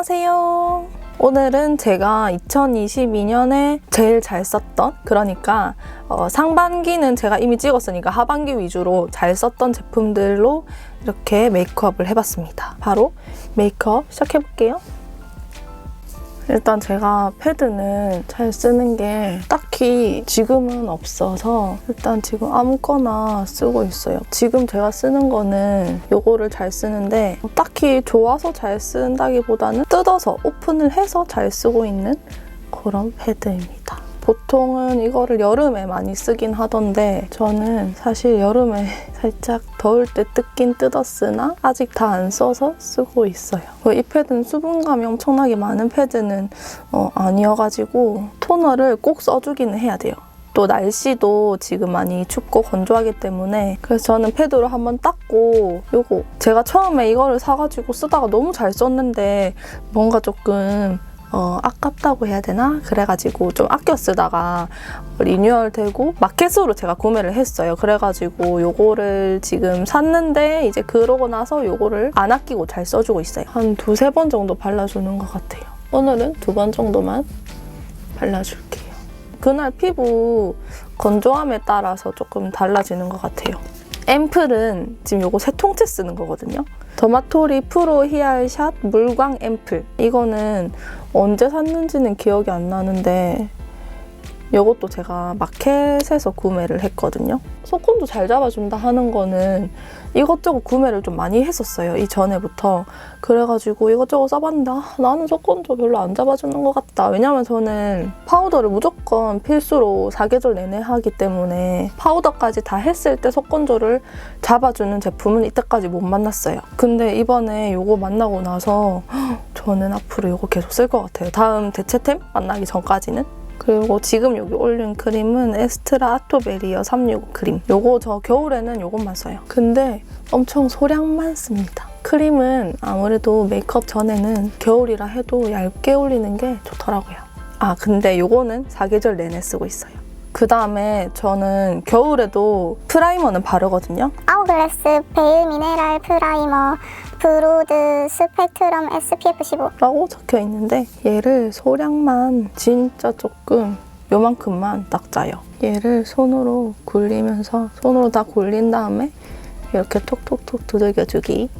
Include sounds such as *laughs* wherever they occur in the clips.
안녕하세요. 오늘은 제가 2022년에 제일 잘 썼던 그러니까 어, 상반기는 제가 이미 찍었으니까 하반기 위주로 잘 썼던 제품들로 이렇게 메이크업을 해봤습니다. 바로 메이크업 시작해볼게요. 일단 제가 패드는 잘 쓰는 게 딱히 지금은 없어서 일단 지금 아무거나 쓰고 있어요. 지금 제가 쓰는 거는 요거를 잘 쓰는데 딱히 좋아서 잘 쓴다기보다는 뜯어서 오픈을 해서 잘 쓰고 있는 그런 패드입니다. 보통은 이거를 여름에 많이 쓰긴 하던데 저는 사실 여름에 *laughs* 살짝 더울 때 뜯긴 뜯었으나 아직 다 안 써서 쓰고 있어요. 그이 패드는 수분감이 엄청나게 많은 패드는 어, 아니어가지고 토너를 꼭 써주기는 해야 돼요. 또 날씨도 지금 많이 춥고 건조하기 때문에 그래서 저는 패드로 한번 닦고 요거 제가 처음에 이거를 사가지고 쓰다가 너무 잘 썼는데 뭔가 조금 어, 아깝다고 해야 되나? 그래가지고 좀 아껴 쓰다가 리뉴얼 되고 마켓으로 제가 구매를 했어요. 그래가지고 요거를 지금 샀는데 이제 그러고 나서 요거를 안 아끼고 잘 써주고 있어요. 한 두세 번 정도 발라주는 것 같아요. 오늘은 두 번 정도만 발라줄게요. 그날 피부 건조함에 따라서 조금 달라지는 것 같아요. 앰플은 지금 요거 세 통째 쓰는 거거든요. 더마토리 프로 히알샷 물광 앰플. 이거는 언제 샀는지는 기억이 안 나는데 이것도 제가 마켓에서 구매를 했거든요. 속건도 잘 잡아준다 하는 거는 이것저것 구매를 좀 많이 했었어요. 이전에부터. 그래가지고 이것저것 써봤는데 아, 나는 속건도 별로 안 잡아주는 것 같다. 왜냐면 저는 파우더를 무조건 필수로 사계절 내내 하기 때문에 파우더까지 다 했을 때 속건조를 잡아주는 제품은 이때까지 못 만났어요. 근데 이번에 이거 만나고 나서 저는 앞으로 이거 계속 쓸 것 같아요. 다음 대체템 만나기 전까지는. 그리고 지금 여기 올린 크림은 에스트라 아토베리어 365 크림. 요거 저 겨울에는 요것만 써요. 근데 엄청 소량만 씁니다. 크림은 아무래도 메이크업 전에는 겨울이라 해도 얇게 올리는 게 좋더라고요. 아 근데 요거는 사계절 내내 쓰고 있어요. 그 다음에 저는 겨울에도 프라이머는 바르거든요. 아우글래스 베일 미네랄 프라이머 브로드 스펙트럼 SPF 15 라고 적혀 있는데 얘를 소량만 진짜 조금 요만큼만 딱 짜요. 얘를 손으로 굴리면서 손으로 다 굴린 다음에 이렇게 톡톡톡 두들겨주기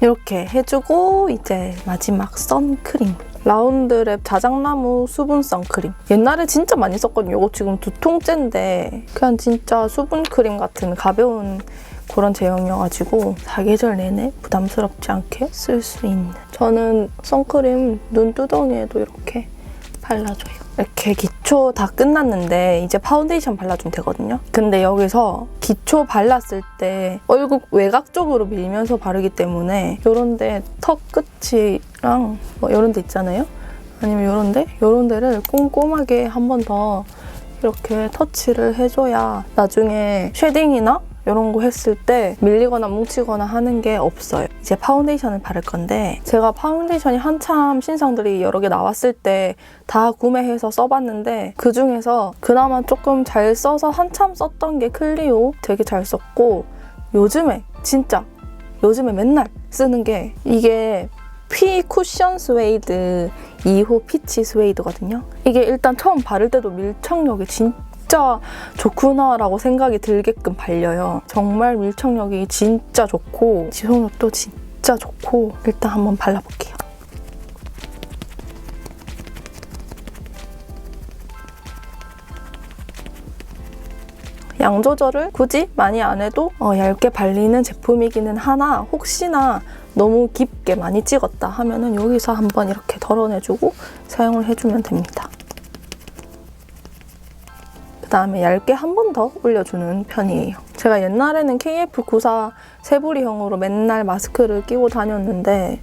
이렇게 해주고 이제 마지막 선크림 라운드랩 자작나무 수분 선크림 옛날에 진짜 많이 썼거든요. 이거 지금 두 통째인데 그냥 진짜 수분 크림 같은 가벼운 그런 제형이어가지고 사계절 내내 부담스럽지 않게 쓸 수 있는. 저는 선크림 눈두덩이에도 이렇게 발라줘요. 이렇게 기초 다 끝났는데 이제 파운데이션 발라주면 되거든요. 근데 여기서 기초 발랐을 때 얼굴 외곽 쪽으로 밀면서 바르기 때문에 요런데 턱 끝이랑 뭐 요런 데 있잖아요? 아니면 요런데? 요런 데를 꼼꼼하게 한 번 더 이렇게 터치를 해줘야 나중에 쉐딩이나 이런 거 했을 때 밀리거나 뭉치거나 하는 게 없어요. 이제 파운데이션을 바를 건데 제가 파운데이션이 한참 신상들이 여러 개 나왔을 때 다 구매해서 써봤는데 그 중에서 그나마 조금 잘 써서 한참 썼던 게 클리오 되게 잘 썼고 요즘에 진짜 요즘에 맨날 쓰는 게 이게 피 쿠션 스웨이드 2호 피치 스웨이드거든요. 이게 일단 처음 바를 때도 밀착력이 진짜 좋구나라고 생각이 들게끔 발려요. 정말 밀착력이 진짜 좋고 지속력도 진짜 좋고 일단 한번 발라볼게요. 양 조절을 굳이 많이 안 해도 어, 얇게 발리는 제품이기는 하나 혹시나 너무 깊게 많이 찍었다 하면은 여기서 한번 이렇게 덜어내주고 사용을 해주면 됩니다. 그 다음에 얇게 한 번 더 올려주는 편이에요. 제가 옛날에는 KF94 세부리형으로 맨날 마스크를 끼고 다녔는데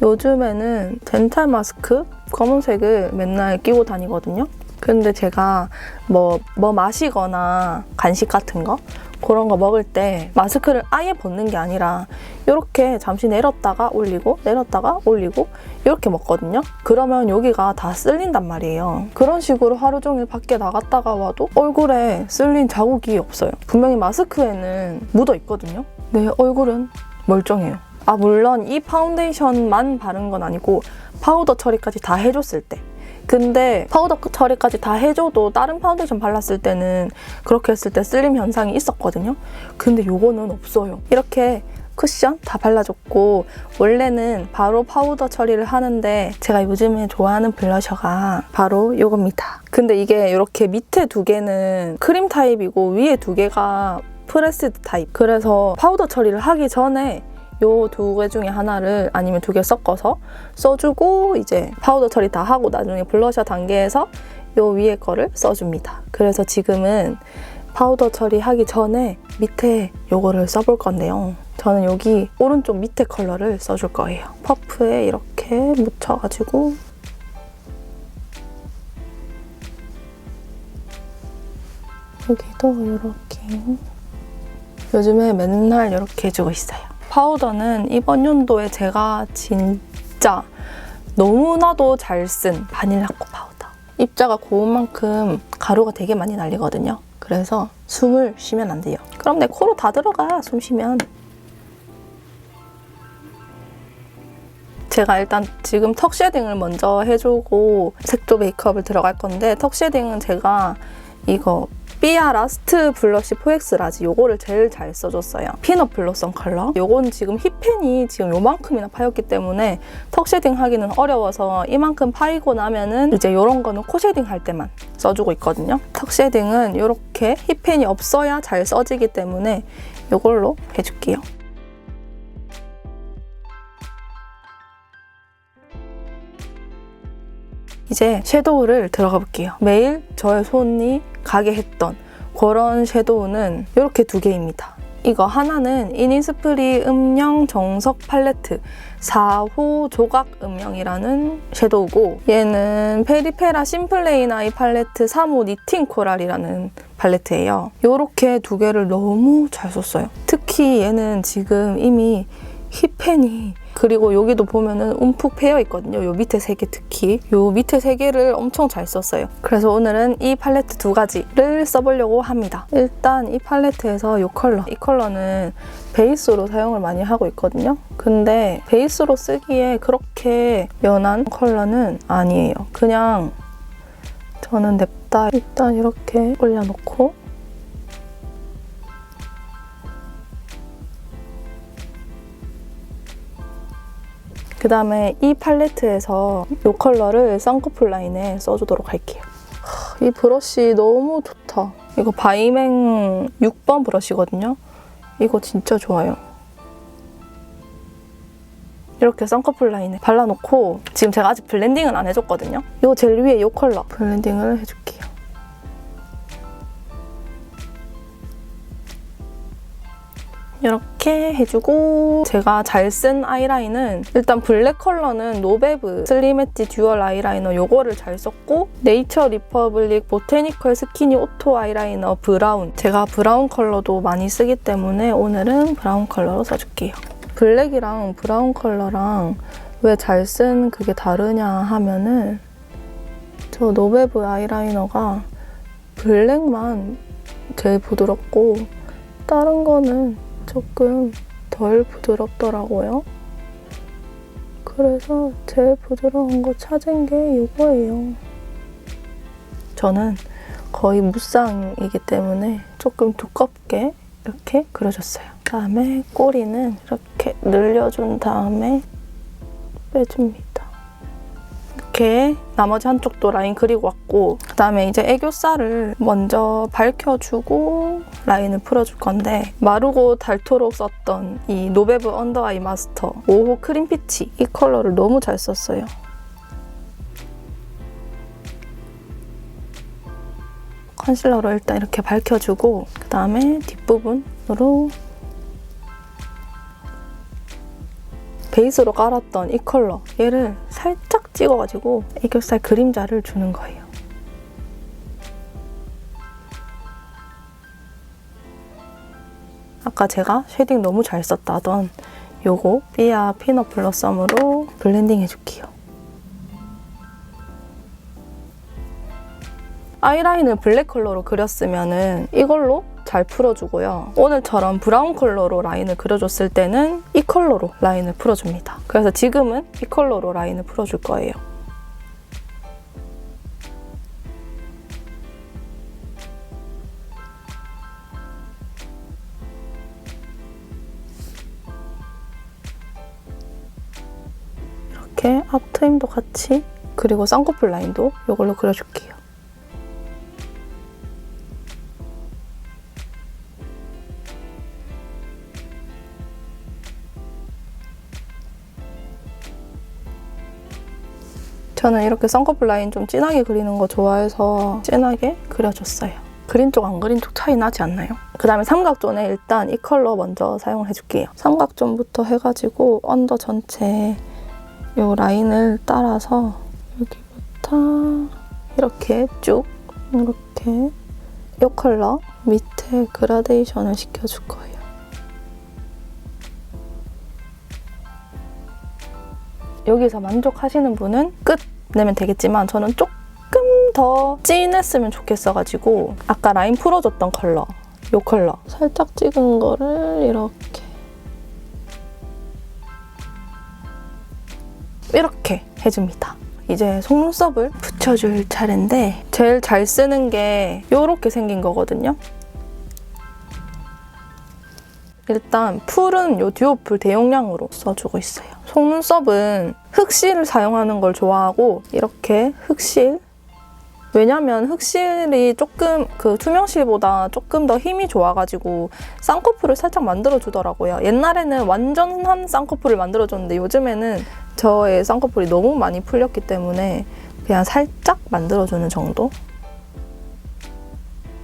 요즘에는 덴탈 마스크 검은색을 맨날 끼고 다니거든요. 근데 제가 뭐, 뭐 마시거나 간식 같은 거 그런 거 먹을 때 마스크를 아예 벗는 게 아니라 이렇게 잠시 내렸다가 올리고 내렸다가 올리고 이렇게 먹거든요. 그러면 여기가 다 쓸린단 말이에요. 그런 식으로 하루 종일 밖에 나갔다가 와도 얼굴에 쓸린 자국이 없어요. 분명히 마스크에는 묻어 있거든요. 내 얼굴은 멀쩡해요. 아 물론 이 파운데이션만 바른 건 아니고 파우더 처리까지 다 해줬을 때 근데 파우더 처리까지 다 해줘도 다른 파운데이션 발랐을 때는 그렇게 했을 때 슬림 현상이 있었거든요 근데 요거는 없어요 이렇게 쿠션 다 발라줬고 원래는 바로 파우더 처리를 하는데 제가 요즘에 좋아하는 블러셔가 바로 이겁니다. 근데 이게 이렇게 밑에 두 개는 크림 타입이고 위에 두 개가 프레스드 타입. 그래서 파우더 처리를 하기 전에 요 두 개 중에 하나를 아니면 두 개 섞어서 써주고 이제 파우더 처리 다 하고 나중에 블러셔 단계에서 요 위에 거를 써줍니다. 그래서 지금은 파우더 처리하기 전에 밑에 요거를 써볼 건데요. 저는 여기 오른쪽 밑에 컬러를 써줄 거예요. 퍼프에 이렇게 묻혀가지고 여기도 이렇게 요즘에 맨날 이렇게 해주고 있어요. 파우더는 이번 연도에 제가 진짜 너무나도 잘 쓴 바닐라코 파우더. 입자가 고운 만큼 가루가 되게 많이 날리거든요. 그래서 숨을 쉬면 안 돼요. 그럼 내 코로 다 들어가, 숨 쉬면. 제가 일단 지금 턱 쉐딩을 먼저 해주고 색조 메이크업을 들어갈 건데 턱 쉐딩은 제가 이거 삐아 라스트 블러쉬 포엑스 라지 요거를 제일 잘 써줬어요. 피넛 블러썸 컬러. 요건 지금 힙펜이 지금 요만큼이나 파였기 때문에 턱 쉐딩 하기는 어려워서 이만큼 파이고 나면은 이제 요런 거는 코 쉐딩 할 때만 써주고 있거든요. 턱 쉐딩은 이렇게 힙펜이 없어야 잘 써지기 때문에 요걸로 해줄게요. 이제 섀도우를 들어가 볼게요. 매일 저의 손이 가게 했던 그런 섀도우는 이렇게 두 개입니다. 이거 하나는 이니스프리 음영 정석 팔레트 4호 조각 음영이라는 섀도우고 얘는 페리페라 심플레인 아이 팔레트 3호 니팅 코랄이라는 팔레트예요. 이렇게 두 개를 너무 잘 썼어요. 특히 얘는 지금 이미 힙펜이 그리고 여기도 보면은 움푹 패여 있거든요. 요 밑에 세 개 특히 요 밑에 세 개를 엄청 잘 썼어요. 그래서 오늘은 이 팔레트 두 가지를 써보려고 합니다. 일단 이 팔레트에서 이 컬러 이 컬러는 베이스로 사용을 많이 하고 있거든요. 근데 베이스로 쓰기에 그렇게 연한 컬러는 아니에요. 그냥 저는 냅다 일단 이렇게 올려놓고 그 다음에 이 팔레트에서 이 컬러를 쌍꺼풀 라인에 써주도록 할게요. 하, 이 브러쉬 너무 좋다. 이거 바이맹 6번 브러쉬거든요. 이거 진짜 좋아요. 이렇게 쌍꺼풀 라인에 발라놓고 지금 제가 아직 블렌딩은 안 해줬거든요. 이 젤 위에 이 컬러 블렌딩을 해줄게요. 이렇게 해주고 제가 잘 쓴 아이라인은 일단 블랙 컬러는 노베브 슬림 엣지 듀얼 아이라이너 요거를 잘 썼고 네이처 리퍼블릭 보테니컬 스키니 오토 아이라이너 브라운 제가 브라운 컬러도 많이 쓰기 때문에 오늘은 브라운 컬러로 써줄게요. 블랙이랑 브라운 컬러랑 왜 잘 쓴 그게 다르냐 하면은 저 노베브 아이라이너가 블랙만 제일 부드럽고 다른 거는 조금 덜 부드럽더라고요. 그래서 제일 부드러운 거 찾은 게 이거예요. 저는 거의 무쌍이기 때문에 조금 두껍게 이렇게 그려줬어요. 그다음에 꼬리는 이렇게 늘려준 다음에 빼줍니다. 이렇게 나머지 한쪽도 라인 그리고 왔고 그 다음에 이제 애교살을 먼저 밝혀주고 라인을 풀어줄 건데 마르고 닳도록 썼던 이 노베브 언더아이 마스터 5호 크림 피치 이 컬러를 너무 잘 썼어요. 컨실러로 일단 이렇게 밝혀주고 그 다음에 뒷부분으로 베이스로 깔았던 이 컬러 얘를 살짝 찍어가지고 애교살 그림자를 주는 거예요. 아까 제가 쉐딩 너무 잘 썼다던 요거 삐아 피넛 블러썸으로 블렌딩 해줄게요. 아이라인을 블랙 컬러로 그렸으면은 이걸로 잘 풀어주고요. 오늘처럼 브라운 컬러로 라인을 그려줬을 때는 이 컬러로 라인을 풀어줍니다. 그래서 지금은 이 컬러로 라인을 풀어줄 거예요. 이렇게 앞트임도 같이 그리고 쌍꺼풀 라인도 이걸로 그려줄게요. 저는 이렇게 쌍꺼풀 라인 좀 진하게 그리는 거 좋아해서 진하게 그려줬어요. 그린 쪽 안 그린 쪽 차이 나지 않나요? 그 다음에 삼각존에 일단 이 컬러 먼저 사용을 해줄게요. 삼각존부터 해가지고 언더 전체 이 라인을 따라서 여기부터 이렇게 쭉 이렇게 이 컬러 밑에 그라데이션을 시켜줄 거예요. 여기서 만족하시는 분은 끝 내면 되겠지만 저는 조금 더 진했으면 좋겠어가지고 아까 라인 풀어줬던 컬러 이 컬러 살짝 찍은 거를 이렇게 이렇게 해줍니다. 이제 속눈썹을 붙여줄 차례인데 제일 잘 쓰는 게 이렇게 생긴 거거든요. 일단 풀은 요 듀오풀 대용량으로 써주고 있어요. 속눈썹은 흑실을 사용하는 걸 좋아하고 이렇게 흑실 왜냐면 흑실이 조금 그 투명실보다 조금 더 힘이 좋아가지고 쌍꺼풀을 살짝 만들어주더라고요. 옛날에는 완전한 쌍꺼풀을 만들어줬는데 요즘에는 저의 쌍꺼풀이 너무 많이 풀렸기 때문에 그냥 살짝 만들어주는 정도?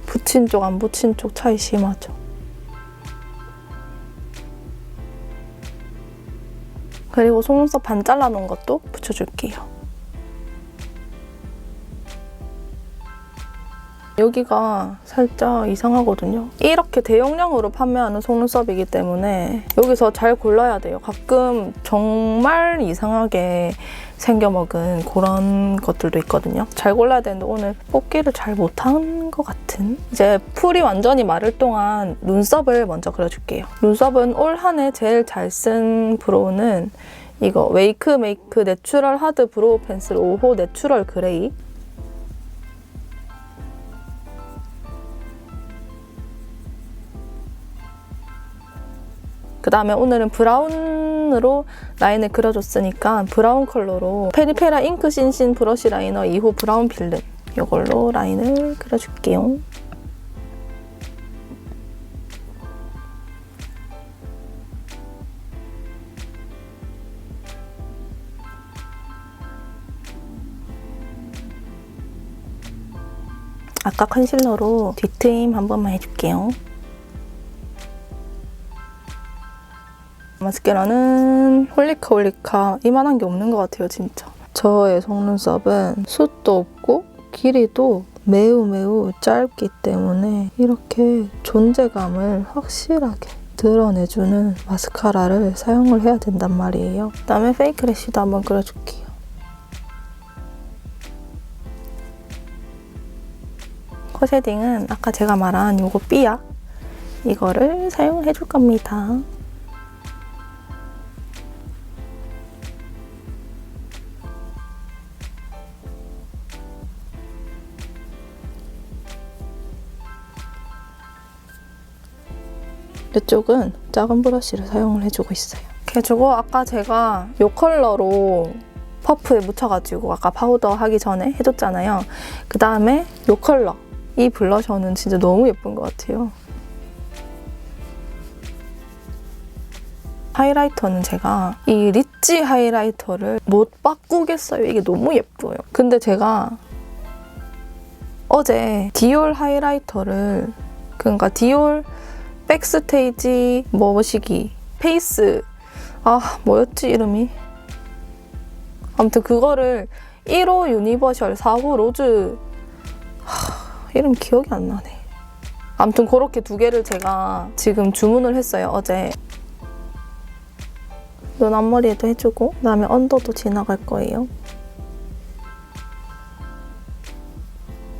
붙인 쪽 안 붙인 쪽 차이 심하죠. 그리고 속눈썹 반 잘라놓은 것도 붙여줄게요. 여기가 살짝 이상하거든요. 이렇게 대용량으로 판매하는 속눈썹이기 때문에 여기서 잘 골라야 돼요. 가끔 정말 이상하게 생겨먹은 그런 것들도 있거든요. 잘 골라야 되는데 오늘 뽑기를 잘 못한 것 같은? 이제 풀이 완전히 마를 동안 눈썹을 먼저 그려줄게요. 눈썹은 올 한 해 제일 잘 쓴 브로우는 이거 웨이크 메이크 내추럴 하드 브로우 펜슬 5호 내추럴 그레이 그 다음에 오늘은 브라운으로 라인을 그려줬으니까 브라운 컬러로 페리페라 잉크 신신 브러쉬 라이너 2호 브라운 필름 이걸로 라인을 그려줄게요. 아까 컨실러로 뒤트임 한 번만 해줄게요. 마스케라는 홀리카 홀리카 이만한 게 없는 것 같아요 진짜. 저의 속눈썹은 숱도 없고 길이도 매우 매우 짧기 때문에 이렇게 존재감을 확실하게 드러내주는 마스카라를 사용을 해야 된단 말이에요. 그다음에 페이크 래쉬도 한번 그려줄게요. 코 쉐딩은 아까 제가 말한 요거 삐약 이거를 사용을 해줄 겁니다 이쪽은 작은 브러쉬를 사용을 해주고 있어요. 이렇게 해주고 아까 제가 이 컬러로 퍼프에 묻혀가지고 아까 파우더 하기 전에 해줬잖아요. 그 다음에 이 컬러 이 블러셔는 진짜 너무 예쁜 것 같아요. 하이라이터는 제가 이 리치 하이라이터를 못 바꾸겠어요. 이게 너무 예뻐요. 근데 제가 어제 디올 하이라이터를 그러니까 디올 백스테이지 뭐시기 페이스. 아 뭐였지 이름이? 아무튼 그거를 1호 유니버셜 4호 로즈. 하, 이름 기억이 안 나네. 아무튼 그렇게 두 개를 제가 지금 주문을 했어요 어제. 눈 앞머리에도 해주고 그다음에 언더도 지나갈 거예요.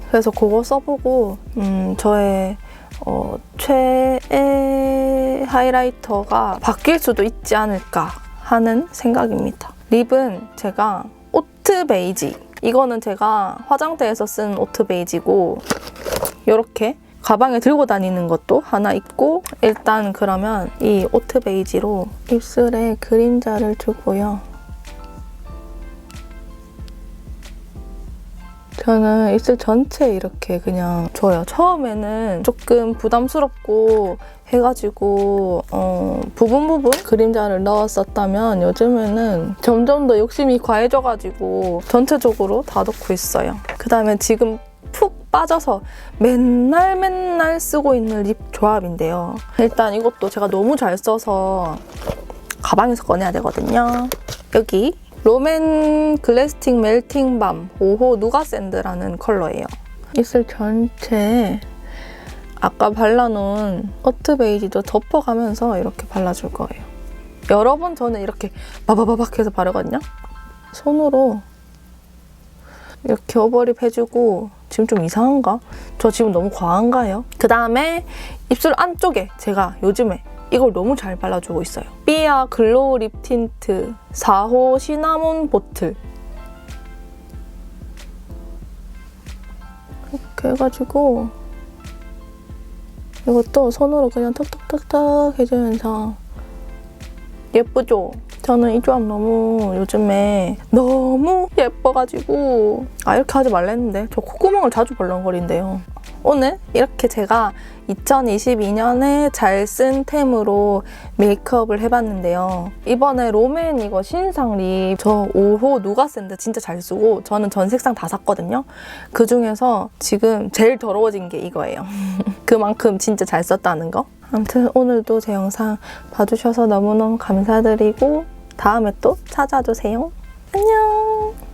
그래서 그거 써보고 음, 저의 어, 최애 하이라이터가 바뀔 수도 있지 않을까 하는 생각입니다. 립은 제가 오트 베이지. 이거는 제가 화장대에서 쓴 오트 베이지고 이렇게 가방에 들고 다니는 것도 하나 있고 일단 그러면 이 오트 베이지로 입술에 그림자를 주고요. 저는 입술 전체 이렇게 그냥 줘요. 처음에는 조금 부담스럽고 해가지고 어, 부분 부분 그림자를 넣었었다면 요즘에는 점점 더 욕심이 과해져가지고 전체적으로 다 넣고 있어요. 그 다음에 지금 푹 빠져서 맨날 맨날 쓰고 있는 립 조합인데요. 일단 이것도 제가 너무 잘 써서 가방에서 꺼내야 되거든요. 여기 롬앤 글래스틱 멜팅 밤 5호 누가 샌드라는 컬러예요. 입술 전체에 아까 발라놓은 어트 베이지도 덮어가면서 이렇게 발라줄 거예요. 여러 번 저는 이렇게 바바바박 해서 바르거든요. 손으로 이렇게 오버립 해주고 지금 좀 이상한가? 저 지금 너무 과한가요? 그 다음에 입술 안쪽에 제가 요즘에 이걸 너무 잘 발라주고 있어요. 삐아 글로우 립 틴트 4호 시나몬 보틀 이렇게 해가지고 이것도 손으로 그냥 톡톡톡톡 해주면서 예쁘죠? 저는 이 조합 너무 요즘에 너무 예뻐가지고 아 이렇게 하지 말랬는데 저 콧구멍을 자주 벌렁거린대요. 오늘 이렇게 제가 2022년에 잘 쓴 템으로 메이크업을 해봤는데요. 이번에 롬앤 이거 신상 립 저 5호 누가 샌드 진짜 잘 쓰고 저는 전 색상 다 샀거든요. 그 중에서 지금 제일 더러워진 게 이거예요. *laughs* 그만큼 진짜 잘 썼다는 거. 아무튼 오늘도 제 영상 봐주셔서 너무너무 감사드리고 다음에 또 찾아주세요. 안녕!